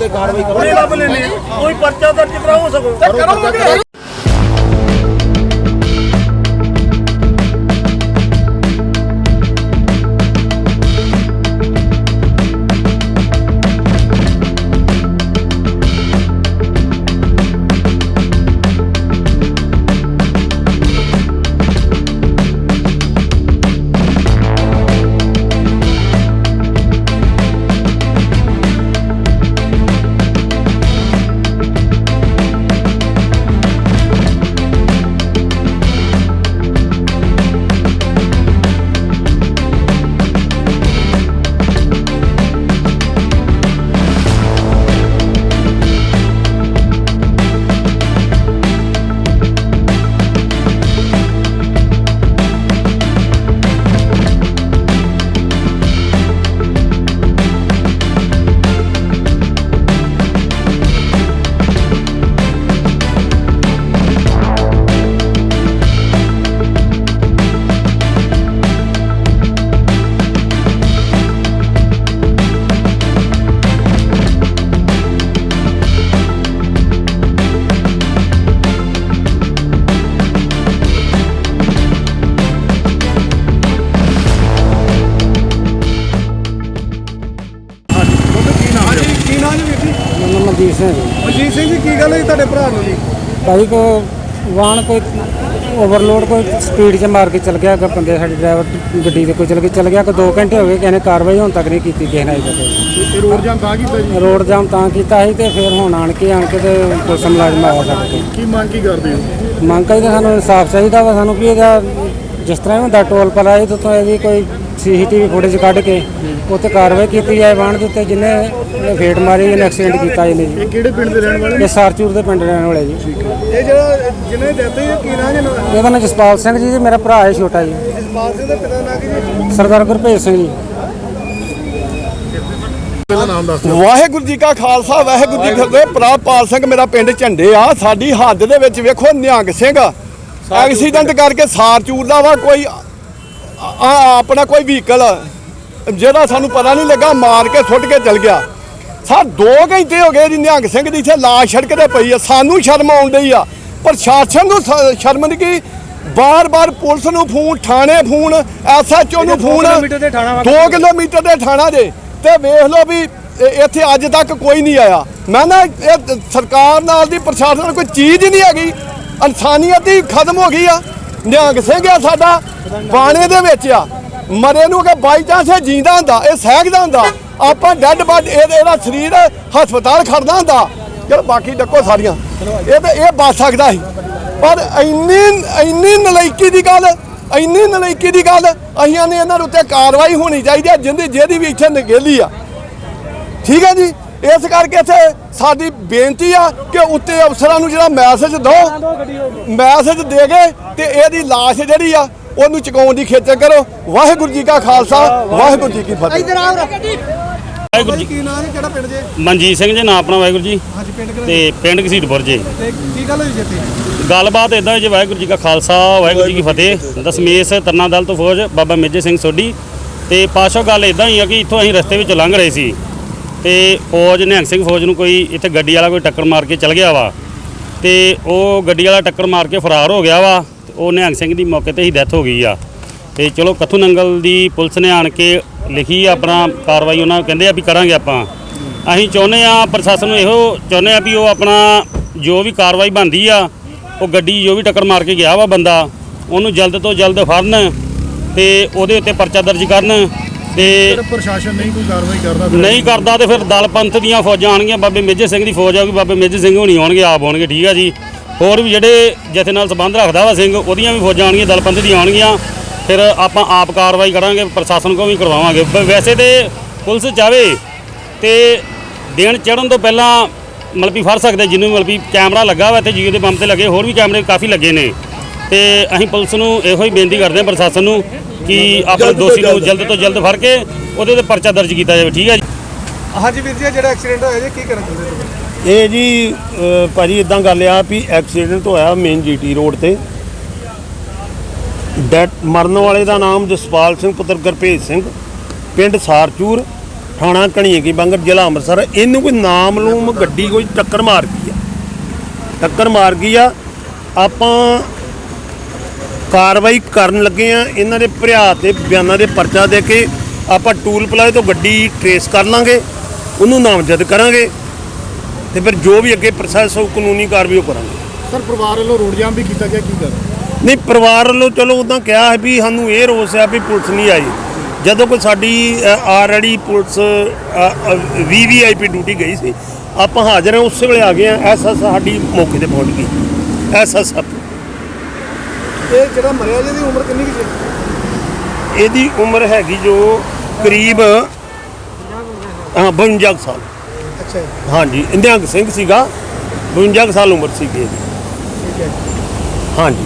ਤੇ ਕਾਰਵਾਈ ਕਰੋ। ਕੋਈ ਲੱਭ ਲੈਣੇ ਕੋਈ ਪਰਚਾ ਦਰਜ ਕਰਾਓ ਸਗੋਂ। ਕਰੋ। ਹਾਂਜੀ ਕੀ ਨਾਮ ਜੀ ਵੀਰ ਜੀ? ਮੈਨੂੰ ਮਨਜੀਤ ਸਿੰਘ ਜੀ। ਮਨਜੀਤ ਸਿੰਘ ਜੀ ਕੀ ਗੱਲ ਹੈ ਤੁਹਾਡੇ ਭਰਾ ਨੂੰ ਜੀ? ਭਾਈ ਕੋ ਵਾਹਨ ਕੋਈ ਓਵਰਲੋਡ ਕੋਈ ਸਪੀਡ 'ਚ ਮਾਰ ਕੇ ਚਲ ਗਿਆ ਕਿ ਬੰਦੇ ਸਾਡੇ ਡਰਾਈਵਰ ਗੱਡੀ ਦੇ ਕੋਈ ਚਲ ਕੇ ਚਲ ਗਿਆ ਕਿ 2 ਘੰਟੇ ਹੋ ਗਏ ਕਿਸੇ ਨੇ ਕਾਰਵਾਈ ਹੁਣ ਤੱਕ ਨਹੀਂ ਕੀਤੀ ਕਿਸੇ ਨੇ ਅਜੇ ਤੱਕ ਇਹ ਰੋਡ ਜਾਮ ਤਾਂ ਕੀਤਾ ਜੀ? ਰੋਡ ਜਾਮ ਤਾਂ ਕੀਤਾ ਸੀ ਤੇ ਫਿਰ ਹੁਣ ਆਣ ਕੇ ਆਣ ਕੇ ਤੇ ਪੁਲਿਸ ਮੁਲਾਜ਼ਮ ਸਾਡੇ ਕੋਲ। ਕੀ ਮੰਗ ਕੀ ਕਰਦੇ ਹੋ? ਮੰਗ ਕਰੀ ਤਾਂ ਸਾਨੂੰ ਇਨਸਾਫ ਚਾਹੀਦਾ ਵਾ ਸਾਨੂੰ ਵੀ ਇਹਦਾ ਜਿਸ ਤਰ੍ਹਾਂ ਵੀ ਹੁੰਦਾ ਟੋਲ ਪਲਾਏ ਤਾਂ ਇਹਦੀ ਕੋਈ ਸੀਸੀਟੀਵੀ ਫੁਟੇਜ ਕੱਢ ਕੇ ਉੱਤੇ ਕਾਰਵਾਈ ਕੀਤੀ ਜਾਏ ਵਾਹਨ ਦੇ ਉੱਤੇ ਇਹ ਫੇਟ ਮਾਰੀ ਇਹਨੇ ਐਕਸੀਡੈਂਟ ਕੀਤਾ ਇਹਨੇ ਜੀ। ਇਹ ਕਿਹੜੇ ਪਿੰਡ ਦੇ ਰਹਿਣ ਵਾਲੇ ਇਹ ਸਾਰਚੂਰ ਦੇ ਪਿੰਡ ਰਹਿਣ ਵਾਲੇ ਜੀ। ਇਹ ਜਿਹੜਾ ਜਿਹਨੇ ਡੈਥ ਹੋਈ ਕੀ ਨਾਮ ਜੀ ਇਹਦਾ ਨਾਮ ਜਸਪਾਲ ਸਿੰਘ ਜੀ ਜੀ ਮੇਰਾ ਭਰਾ ਹੈ ਛੋਟਾ ਜੀ। ਜਸਪਾਲ ਸਿੰਘ ਦਾ ਪਿਤਾ ਨਾਂ ਕੀ ਜੀ? ਸਰਦਾਰ ਗੁਰਭੇਜ ਸਿੰਘ ਜੀ। ਨਾਮ ਵਾਹਿਗੁਰੂ ਜੀ ਕਾ ਖਾਲਸਾ ਵਾਹਿਗੁਰੂ ਜੀ ਕੀ ਫਤਿਹ। ਪ੍ਰਾਪਾਲ ਸਿੰਘ ਮੇਰਾ ਪਿੰਡ ਝੰਡੇ ਆ। ਸਾਡੀ ਹੱਦ ਦੇ ਵਿੱਚ ਵੇਖੋ ਨਿਹੰਗ ਸਿੰਘ। ਐਕਸੀਡੈਂਟ ਕਰਕੇ ਸਾਰ ਚੂਰਦਾ ਵਾ ਕੋਈ ਆ- ਆਪਣਾ ਕੋਈ ਵਹੀਕਲ ਜਿਹੜਾ ਸਾਨੂੰ ਪਤਾ ਨਹੀਂ ਲੱਗਾ ਮਾਰ ਕੇ ਸੁੱਟ ਕੇ ਚਲ ਗਿਆ। ਸਾ 2 ਘੰਟੇ ਹੋ ਗਏ ਜੀ ਨਿਹੰਗ ਸਿੰਘ ਦੀ ਇੱਥੇ ਲਾਸ਼ ਸੜਕ ਤੇ ਪਈ ਆ। ਸਾਨੂੰ ਸ਼ਰਮ ਆਉਣ ਡਈ ਆ। ਪ੍ਰਸ਼ਾਸਨ ਨੂੰ ਸ਼ਰਮ ਨਹੀਂ ਕੀ ਬਾਰ-ਬਾਰ ਪੁਲਿਸ ਨੂੰ ਫੋਨ ਥਾਣੇ ਫੋਨ ਐਸਐਚਓ ਨੂੰ ਫੋਨ। 2 ਕਿਲੋਮੀਟਰ ਦੇ ਥਾਣਾ ਜੇ ਤੇ ਵੇਖ ਲਓ ਵੀ ਇੱਥੇ ਅੱਜ ਤੱਕ ਕੋਈ ਨਹੀਂ ਆਇਆ। ਮੈਂ ਨਾ ਇਹ ਸਰਕਾਰ ਨਾਲ ਦੀ ਪ੍ਰਸ਼ਾਸਨ ਨਾਲ ਕੋਈ ਚੀਜ਼ ਹੀ ਨਹੀਂ ਹੈਗੀ। ਇਨਸਾਨੀਅਤ ਹੀ ਖਤਮ ਹੋ ਗਈ ਆ। ਨਿਹੰਗ ਸਿੰਘ ਆ ਸਾਡਾ ਬਾਣੇ ਦੇ ਵਿੱਚ ਆ। ਮਰੇ ਨੂੰ ਕਿ ਬਾਈ ਚਾਂਸ ਇਹ ਜਿੰਦਾ ਹੁੰਦਾ, ਇਹ ਸਹਿਗਦਾ ਹੁੰਦਾ, ਆਪਾਂ ਡੈੱਡ ਬਾਡ ਇਹਦਾ ਸਰੀਰ ਹਸਪਤਾਲ ਖੜਦਾ ਹੁੰਦਾ। ਚਲ ਬਾਕੀ ਡੱਕੋ ਸਾਰੀਆਂ। ਇਹ ਤਾਂ ਇਹ ਬਚ ਸਕਦਾ ਸੀ। ਪਰ ਇੰਨੀ ਇੰਨੀ ਨਲਾਇਕੀ ਦੀ ਗੱਲ, ਇੰਨੀ ਨਲਾਇਕੀ ਦੀ ਗੱਲ ਅਹੀਆਂ ਨੇ ਇਹਨਾਂ ਦੇ ਉੱਤੇ ਕਾਰਵਾਈ ਹੋਣੀ ਚਾਹੀਦੀ ਹੈ ਜਿੰਦੀ ਜਿਹਦੀ ਵੀ ਇੱਥੇ ਨਗੇਲੀ ਆ। ਠੀਕ ਹੈ ਜੀ? ਇਸ ਕਰਕੇ ਇੱਥੇ ਸਾਡੀ ਬੇਨਤੀ ਆ ਕਿ ਉੱਤੇ ਅਫਸਰਾਂ ਨੂੰ ਜਿਹੜਾ ਮੈਸੇਜ ਦਿਓ ਮੈਸੇਜ ਦੇ ਕੇ ਤੇ ਇਹਦੀ ਲਾਸ਼ ਜਿਹੜੀ ਆ ਉਹਨੂੰ ਚੁਕਾਉਣ ਦੀ ਖੇਚਲ ਕਰੋ। ਵਾਹਿਗੁਰੂ ਜੀ ਕਾ ਖਾਲਸਾ ਵਾਹਿਗੁਰੂ ਜੀ ਕੀ ਫਤਿਹ। ਵਾਹਿਗੁਰੂ ਜੀ ਕੀ ਨਾਮ ਜੀ ਕਿਹੜਾ ਪਿੰਡ ਜੇ? ਮਨਜੀਤ ਸਿੰਘ ਜੀ ਨਾਂ ਆਪਣਾ ਵਾਹਿਗੁਰੂ ਜੀ। ਹਾਂਜੀ ਪਿੰਡ ਕਿਹੜਾ ਤੇ ਪਿੰਡ ਘਸੀਟਪੁਰ ਜੀ। ਤੇ ਕੀ ਗੱਲ ਹੋਈ ਜੀ ਇੱਥੇ? ਗੱਲਬਾਤ ਇਦਾਂ ਜੀ ਵਾਹਿਗੁਰੂ ਜੀ ਕਾ ਖਾਲਸਾ ਵਾਹਿਗੁਰੂ ਜੀ ਕੀ ਫਤਿਹ। ਦਸਮੇਸ਼ ਤਰਨਾ ਦਲ ਤੋਂ ਫੌਜ ਬਾਬਾ ਮੇਜਰ ਸਿੰਘ ਸੋਢੀ। ਤੇ ਪਾਸ਼ੋ ਗੱਲ ਇਦਾਂ ਹੀ ਆ ਕਿ ਇੱਥੋਂ ਅਸੀਂ ਰਸਤੇ ਵਿੱਚ ਲੰਘ ਰਹੇ ਸੀ। ਤੇ ਫੌਜ, ਨਿਹੰਗ ਸਿੰਘ ਫੌਜ ਨੂੰ ਕੋਈ ਇੱਥੇ ਗੱਡੀ ਵਾਲਾ ਕੋਈ ਟੱਕਰ ਮਾਰ ਕੇ ਚਲ ਗਿਆ ਵਾ। ਤੇ ਉਹ ਗੱਡੀ ਵਾਲਾ ਟੱਕਰ ਮਾਰ ਕੇ ਫਰਾਰ ਹੋ ਗਿਆ ਵਾ ਤੇ ਉਹ ਨਿਹੰਗ ਸਿੰਘ ਦੀ ਮੌਕੇ ਤੇ ਹੀ ਡੈਥ ਹੋ ਗਈ ਆ। ਤੇ ਚਲੋ ਕਥੂ ਨੰਗਲ ਦੀ ਪੁਲਿਸ ਨੇ ਆਣ ਕੇ ਲਿਖੀ ਆ ਆਪਣਾ ਕਾਰਵਾਈ, ਉਹਨਾਂ ਕਹਿੰਦੇ ਆ ਵੀ ਕਰਾਂਗੇ ਆਪਾਂ। ਅਸੀਂ ਚਾਹੁੰਦੇ ਆ ਪ੍ਰਸ਼ਾਸਨ ਨੂੰ ਇਹੋ ਚਾਹੁੰਦੇ ਆ ਵੀ ਉਹ ਆਪਣਾ ਜੋ ਵੀ ਕਾਰਵਾਈ ਬਣਦੀ ਆ, ਉਹ ਗੱਡੀ ਜੋ ਵੀ ਟੱਕਰ ਮਾਰ ਕੇ ਗਿਆ ਵਾ ਬੰਦਾ, ਉਹਨੂੰ ਜਲਦ ਤੋਂ ਜਲਦ ਫੜਨ ਤੇ ਉਹਦੇ ਉੱਤੇ ਪਰਚਾ ਦਰਜ ਕਰਨ ਤੇ ਪ੍ਰਸ਼ਾਸਨ ਨਹੀਂ ਕੋਈ ਕਾਰਵਾਈ ਕਰਦਾ ਫਿਰ ਨਹੀਂ ਕਰਦਾ ਤੇ ਫਿਰ ਦਲ ਪੰਥ ਦੀਆਂ ਫੌਜਾਂ ਆਣਗੀਆਂ ਬਾਬੇ ਮੇਜਰ ਸਿੰਘ ਦੀ ਫੌਜ ਆਊਗੀ ਬਾਬੇ ਮੇਜਰ ਸਿੰਘ ਹੋਣੀ ਆਉਣਗੇ ਆਪ ਆਉਣਗੇ ਠੀਕ ਆ ਜੀ। ਹੋਰ ਵੀ ਜਿਹੜੇ ਜਥੇ ਨਾਲ ਸੰਬੰਧ ਰੱਖਦਾ ਵਾ ਸਿੰਘ ਉਹਦੀਆਂ ਵੀ ਫੌਜਾਂ ਆਣਗੀਆਂ ਦਲ ਪੰਥ ਦੀਆਂ ਆਉਣਗੀਆਂ। ਫਿਰ ਆਪਾਂ ਆਪ ਕਾਰਵਾਈ ਕਰਾਂਗੇ ਪ੍ਰਸ਼ਾਸਨ ਕੋ ਵੀ ਕਰਵਾਵਾਂਗੇ। ਵੈਸੇ ਤੇ ਪੁਲਿਸ ਚਾਵੇ ਤੇ ਦਿਨ ਚੜਨ ਤੋਂ ਪਹਿਲਾਂ ਵੀ ਫੜ ਸਕਦੇ ਜਿਹਨੂੰ ਵੀ ਕੈਮਰਾ ਲੱਗਾ ਵਾ ਇੱਥੇ ਜੀਓ ਦੇ ਪੰਪ ਤੇ ਲੱਗੇ ਹੋਰ ਵੀ ਕੈਮਰੇ ਕਾਫੀ ਲੱਗੇ ਨੇ। ਤੇ ਅਸੀਂ ਪੁਲਿਸ ਨੂੰ ਇਹੋ ਹੀ ਬੇਨਤੀ ਕਰਦੇ ਹਾਂ ਪ੍ਰਸ਼ਾਸਨ ਨੂੰ ਕਿ ਆਪਣੇ ਜਲਦ ਤੋਂ ਦੋਸ਼ੀ ਨੂੰ ਜਲਦ। ਤੋਂ ਜਲਦ ਫੜ ਕੇ ਉਹਦੇ ਤੇ ਪਰਚਾ ਦਰਜ ਕੀਤਾ ਜਾਵੇ ਠੀਕ ਹੈ ਜੀ? ਹਾਂਜੀ ਵੀਰ ਜੀ ਇਹ ਜਿਹੜਾ ਐਕਸੀਡੈਂਟ ਹੋਇਆ ਜੀ ਕੀ ਕਰਨ ਚਾਹੁੰਦੇ ਤੁਸੀਂ? ਇਹ ਜੀ ਭਾਜੀ ਇਦਾਂ ਗੱਲ ਆ ਵੀ ਐਕਸੀਡੈਂਟ ਹੋਇਆ ਮੇਨ ਜੀਟੀ ਰੋਡ ਤੇ। ਡੈਟ ਮਰਨ ਵਾਲੇ ਦਾ ਨਾਮ ਜਸਪਾਲ ਸਿੰਘ ਪੁੱਤਰ ਗੁਰਭੇਜ ਸਿੰਘ ਪਿੰਡ ਸਾਰਚੂਰ ਥਾਣਾ ਕਣੀਏ ਕੀ ਬੰਗਰ ਜ਼ਿਲ੍ਹਾ ਅੰਮ੍ਰਿਤਸਰ। ਇਹਨੂੰ ਕੋਈ ਨਾਮਲੂਮ ਗੱਡੀ ਕੋਈ ਟੱਕਰ ਮਾਰ ਗਈ ਆ। ਟੱਕਰ ਮਾਰ ਗਈ ਆ। ਆਪਾਂ ਕਾਰਵਾਈ ਕਰਨ ਲੱਗੇ ਆ। ਇਹਨਾਂ ਦੇ ਭਰਿਆ ਤੇ ਬਿਆਨਾਂ ਦੇ ਪਰਚਾ ਦੇ ਕੇ ਆਪਾਂ ਟੂਲ ਪਲਾਜ਼ੇ ਤੋਂ ਗੱਡੀ ਟਰੇਸ ਕਰ ਲਾਂਗੇ ਉਹਨੂੰ ਨਾਮਜ਼ਦ ਕਰਾਂਗੇ ਤੇ ਫਿਰ ਜੋ ਵੀ ਅੱਗੇ ਪ੍ਰੋਸੈਸ ਹੋ ਕਾਨੂੰਨੀ ਕਾਰਵਾਈ ਉਹ ਕਰਾਂਗੇ। ਸਰ ਪਰਿਵਾਰ ਵੱਲੋਂ ਰੋਡ ਜਾਮ ਵੀ ਕੀਤਾ ਗਿਆ ਕੀ ਕਰ ਨਹੀਂ ਪਰਿਵਾਰ ਵੱਲੋਂ ਚਲੋ ਉਦਾਂ ਕਿਹਾ ਹੈ ਵੀ ਸਾਨੂੰ ਇਹ ਰੋਸ ਆ ਵੀ ਪੁਲਿਸ ਨਹੀਂ ਆਈ। ਜਦੋਂ ਕੋਈ ਸਾਡੀ ਆਲਰੇਡੀ ਪੁਲਿਸ ਵੀਵੀਆਈਪੀ ਡਿਊਟੀ ਗਈ ਸੀ ਆਪਾਂ ਹਾਜ਼ਰ ਹਾਂ ਉਸੇ ਵੇਲੇ ਆ ਗਏ ਆ ਐਸਐਸ ਸਾਡੀ ਮੌਕੇ ਤੇ ਪਹੁੰਚ ਗਈ। ਐਸਐਸ ਇਹ ਜਿਹੜਾ ਮਰਿਆ ਜਿਹਦੀ ਉਮਰ ਕਿੰਨੀ ਕੁ ਸੀ? ਇਹਦੀ ਉਮਰ ਹੈਗੀ ਜੋ ਕਰੀਬ ਹਾਂ 52 ਕੁ ਸਾਲ। ਅੱਛਾ ਜੀ, ਹਾਂਜੀ ਨਿਹੰਗ ਸਿੰਘ ਸੀਗਾ 52 ਕੁ ਸਾਲ ਉਮਰ ਸੀਗੀ ਇਹਦੀ। ਠੀਕ ਹੈ ਹਾਂਜੀ।